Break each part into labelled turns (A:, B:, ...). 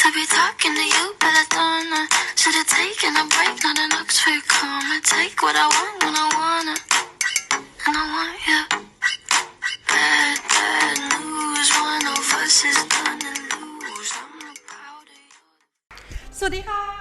A: to be talking to you, but I don't know. Should've taken a break, not an Oxford comma. Take what I want when I wanna, and I want you. Bad, bad news. One of us is gonna lose. I'm not proud of you.
B: สวัสดีค่ะ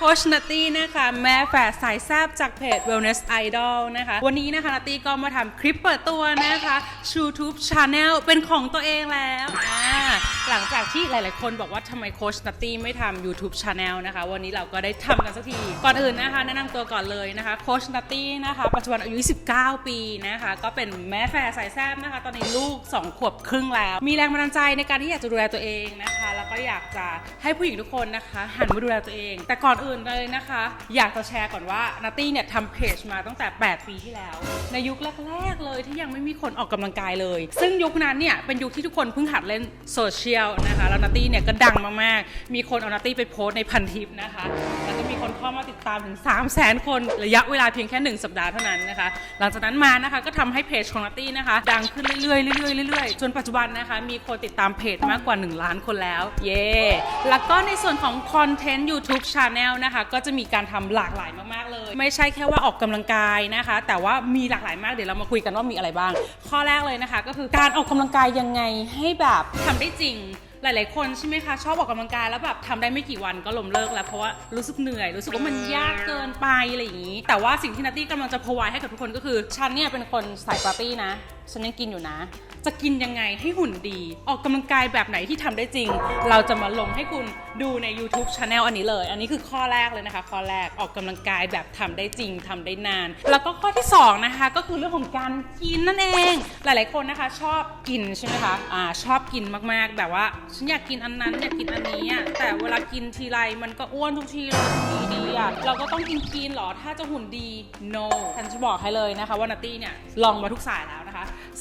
B: โคชนัตตี้นะคะแม่แฝดสายแซบจากเพจ Wellness Idol นะคะ วันนี้นะคะนัตตี้ก็มาทำคลิปเปิดตัวนะคะ YouTube Channel เป็นของตัวเองแล้วอ่าหลังจากที่หลาย ๆ คนบอกว่าทำไมโคชนัตตี้ไม่ทำ YouTube Channel นะคะ วันนี้เราก็ได้ทำกันสักที ก่อนอื่นนะคะ แนะนำตัวก่อนเลยนะคะโคชนัตตี้นะคะ ปัจจุบันอายุ 19 ปีนะคะ ก็เป็นแม่แฝดสายแซบนะคะ ตอนนี้ลูก 2 ขวบครึ่งแล้ว มีแรงบันดาลใจในการที่อยากจะดูแลตัวเองนะคะ แล้วก็อยากจะให้ผู้หญิงทุกคนนะคะ หันมาดูแลตัวเอง แต่ก่อนอื่นเลยนะคะ อยากจะแชร์ก่อนว่านัตตี้เนี่ยทำเพจมาตั้งแต่ 8 ปีที่แล้ว ในยุคแรกๆเลยที่ยังไม่มีคนออกกำลังกายเลย ซึ่งยุคนั้นเนี่ยเป็นยุคที่ทุกคนเพิ่งหัดเล่นโซเชียลนะคะ แล้วนัตตี้เนี่ยก็ดังมากๆ มีคนเอานัตตี้ไปโพสในพันทิปนะคะ แล้วก็มีคนเข้ามาติดตามถึง 3 0 0 0 0 0 คนระยะเวลาเพียงแค่ 1 สัปดาห์เท่านั้นนะคะ หลังจากนั้นมานะคะก็ทำให้เพจของนัตตี้นะคะ ดังขึ้นเรื่อยๆเรื่อยๆเรื่อยๆจนปัจจุบันนะคะมีคนติดตามเพจมากกว่า 1 ล้านคนแล้ว เย่แล้วก็ในส่วนของคอนเทนต์ YouTube Channel นะคะ ก็จะมีการทำหลากหลายมากๆเลย ไม่ใช่แค่ว่าออกกำลังกายนะคะ แต่ว่ามีหลากหลายมากเดี๋ยวเรามาคุยกันว่ามีอะไรบ้าง ข้อแรกเลยนะคะ ก็คือการออกกำลังกายยังไงให้แบบทำได้จริงหลาย ๆ คนใช่ไหมคะชอบออกกำลังกายแล้วแบบทำได้ไม่กี่วันก็ล้มเลิกแล้วเพราะว่ารู้สึกเหนื่อยรู้สึกว่ามันยากเกินไปอะไรอย่างนี้ แต่ว่าสิ่งที่นัตตี้กำลังจะพรวให้กับทุกคนก็คือฉันเนี่ยเป็นคนสายปาร์ตี้นะฉันยังกินอยู่นะ จะกินยังไงให้หุ่นดี ออกกำลังกายแบบไหนที่ทำได้จริง เราจะมาลงให้คุณดูใน YouTube Channel อันนี้เลย อันนี้คือข้อแรกเลยนะคะ ข้อแรกออกกำลังกายแบบทำได้จริงทำได้นาน แล้วก็ข้อที่สองนะคะก็คือเรื่องของการกินนั่นเอง หลาย ๆ คนนะคะ ชอบกินใช่ไหมคะอ่าชอบกินมาก ๆ แบบว่าฉันอยากกินอันนั้นอยากกินอันนี้อะแต่เวลากินทีไรมันก็อ้วนทุกทีเลยดีดีอะเราก็ต้องกินกินเหรอถ้าจะหุ่นดี no ฉันจะบอกให้เลยนะคะว่านัตตี้เนี่ยลองมาทุกสายแล้ว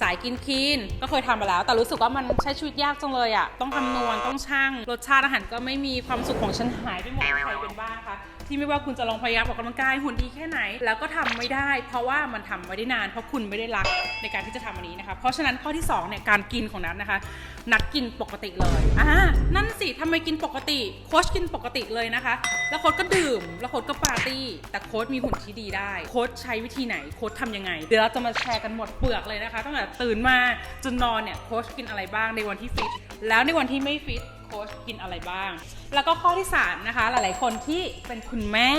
B: สายกินคีนก็เคยทำมาแล้ว แต่รู้สึกว่ามันใช้ชีวิตยากจังเลยอะต้องคำนวณต้องช่างรสชาติอาหารก็ไม่มีความสุขของฉันหายไปหมดใครเป็นบ้าง ที่ไม่ว่าคุณจะลองพยายามออกกำลังกายหุ่นดีแค่ไหน แล้วก็ทำไม่ได้ เพราะว่ามันทำไม่ได้นาน เพราะคุณไม่ได้รักในการที่จะทำอันนี้นะคะ เพราะฉะนั้นข้อที่สองเนี่ยการกินของนัทนะคะ นัดกินปกติเลยอ่านั่นสิทำไมกินปกติ โค้ชกินปกติเลยนะคะ แล้วโค้ชก็ดื่ม แล้วโค้ชก็ปาร์ตี้ แต่โค้ชมีหุ่นที่ดีได้ โค้ชใช้วิธีไหน โค้ชทำยังไง เดี๋ยวเราจะมาแชร์กันหมดเปลือกเลยนะคะ ตั้งแต่ตื่นมาจนนอนเนี่ย โค้ชกินอะไรบ้างในวันที่ฟิต แล้วในวันที่ไม่ฟิต โค้ชกินอะไรบ้างแล้วก็ข้อที่สามนะคะหลายๆ คนที่เป็นคุณแม่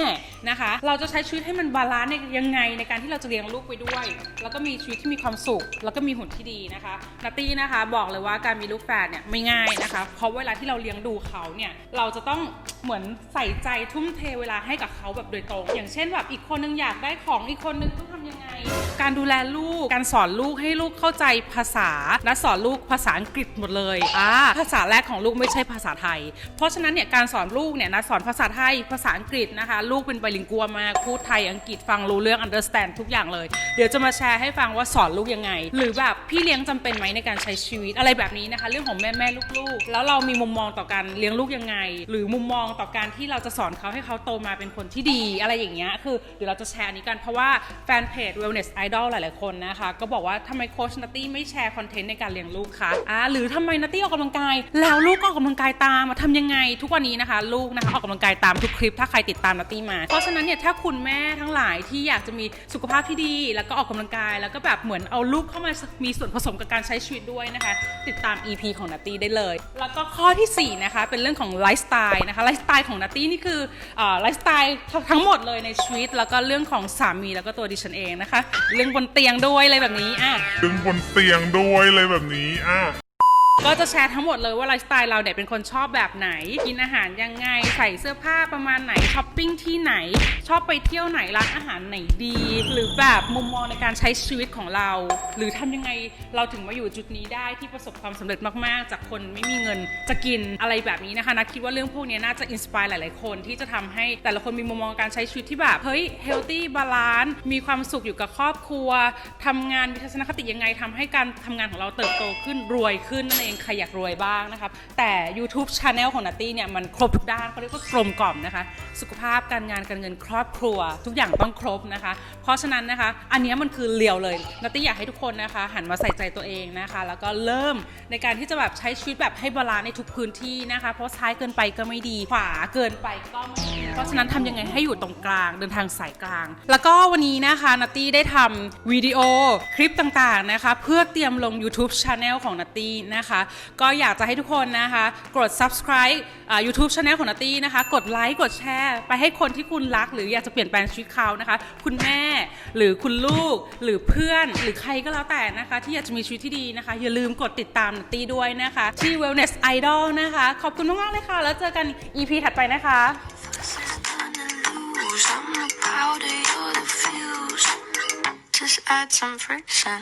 B: นะคะ เราจะใช้ชีวิตให้มันบาลานซ์ยังไงในการที่เราจะเลี้ยงลูกไปด้วย แล้วก็มีชีวิตที่มีความสุข แล้วก็มีหุ่นที่ดีนะคะนัตตี้นะคะบอกเลยว่าการมีลูกแฝดเนี่ยไม่ง่ายนะคะ เพราะเวลาที่เราเลี้ยงดูเขาเนี่ยเราจะต้องเหมือนใส่ใจทุ่มเทเวลาให้กับเขาแบบโดยตรง อย่างเช่นแบบอีกคนนึงอยากได้ของอีกคนนึงต้องทำยังไง การดูแลลูก การสอนลูกให้ลูกเข้าใจภาษา และสอนลูกภาษาอังกฤษหมดเลยอ่าภาษาแรกของลูกไม่ใช่ภาษาไทย เพราะฉะนั้นเนี่ยการสอนลูกเนี่ยนะสอนภาษาไทยภาษาอังกฤษนะคะ ลูกเป็นไบลิงกัวมาพูดไทยอังกฤษฟังรู้เรื่อง understand ทุกอย่างเลย เดี๋ยวจะมาแชร์ให้ฟังว่าสอนลูกยังไง หรือแบบพี่เลี้ยงจำเป็นไหมในการใช้ชีวิตอะไรแบบนี้นะคะ เรื่องของแม่แม่ลูกๆ แล้วเรามีมุมมองต่อการเลี้ยงลูกยังไง หรือมุมมองต่อการที่เราจะสอนเขาให้เขาโตมาเป็นคนที่ดีอะไรอย่างเงี้ยคือเดี๋ยวเราจะแชร์นี้กันเพราะว่าแฟนเพจ wellness idol หลายๆคนนะคะก็บอกว่าทำไมโคชนัตตี้ไม่แชร์คอนเทนต์ในการเลี้ยงลูกคะอ่าหรือทำไมนัตตี้ออกกำลังกาย แล้วลูกก็ออกกำลังกายตามมาทำยังไงทุกกวันนี้นะคะ ลูกนะคะออกกำลังกายตามทุกคลิป ถ้าใครติดตามนัตตี้มา เพราะฉะนั้นเนี่ยถ้าคุณแม่ทั้งหลายที่อยากจะมีสุขภาพที่ดี แล้วก็ออกกำลังกาย แล้วก็แบบเหมือนเอาลูกเข้ามามีส่วนผสมกับการใช้ชีวิตด้วยนะคะ ติดตาม EP ของนัตตี้ได้เลย แล้วก็ข้อทีสี่4นะคะเป็นเรื่องของไลฟ์สไตล์นะคะไลฟ์สไตล์ของนัตตี้นี่คือไลฟ์สไตล์ทั้งหมดเลยในชีวิต แล้วก็เรื่องของสามีแล้วก็ตัวดิฉันเองนะคะ เรื่องบนเตียงด้วยอะไรแบบนี้อะ
C: ดึงบนเตียงด้วยเลยแบบนี้อะ
B: ก็จะแชร์ทั้งหมดเลยว่าไลฟ์สไตล์เราเนี่ยเป็นคนชอบแบบไหน กินอาหารยังไง ใส่เสื้อผ้าประมาณไหนช้อปปิ้งที่ไหน ชอบไปเที่ยวไหนร้านอาหารไหนดี หรือแบบมุมมองในการใช้ชีวิตของเรา หรือทำยังไงเราถึงมาอยู่จุดนี้ได้ที่ประสบความสำเร็จมากๆ จากคนไม่มีเงินจะกินอะไรแบบนี้นะคะนะคิดว่าเรื่องพวกนี้น่าจะอินสปายหลาย ๆ คนที่จะทำให้แต่ละคนมีมุมมองการใช้ชีวิตที่แบบเฮ้ยเฮลตี้บาลานซ์มีความสุขอยู่กับครอบครัวทำงานมีทัศนคติยังไงทำให้การทำงานของเราเติบโตขึ้นรวยขึ้นนั่นเององใครอยากรวยบ้างนะครับ แต่ YouTube Channel ของนัตตี้เนี่ย มันครบทุกด้านเขาเรียกว่ากลมกล่อมนะคะ สุขภาพการงานการเงินครอบครัว ทุกอย่างต้องครบนะคะ เพราะฉะนั้นนะคะ อันนี้มันคือเลียวเลยนัตตี้อยากให้ทุกคนนะคะ หันมาใส่ใจตัวเองนะคะ แล้วก็เริ่มในการที่จะแบบใช้ชีวิตแบบให้บาลานซ์ในทุกพื้นที่นะคะ เพราะซ้ายเกินไปก็ไม่ดีขวาเกินไปก็ไม่ดีเพราะฉะนั้นทำยังไงให้อยู่ตรงกลางเดินทางสายกลาง แล้วก็วันนี้นะคะนัตตี้ได้ทำวิดีโอคลิปต่างๆนะคะ เพื่อเตรียมลง YouTube Channel ของนัตตี้นะคะก็อยากจะให้ทุกคนนะคะ กด subscribe อ่า YouTube Channel ของนัตตี้นะคะ กดไลค์กดแชร์ ไปให้คนที่คุณรัก หรืออยากจะเปลี่ยนแปลงชีวิตเขานะคะ คุณแม่หรือคุณลูกหรือเพื่อนหรือใครก็แล้วแต่นะคะ ที่อยากจะมีชีวิตที่ดีนะคะ อย่าลืมกดติดตามนัตตี้ด้วยนะคะ ที่ Wellness Idol นะคะ ขอบคุณมากๆเลยค่ะ แล้วเจอกัน EP ถัดไปนะคะ
A: Just add some friction.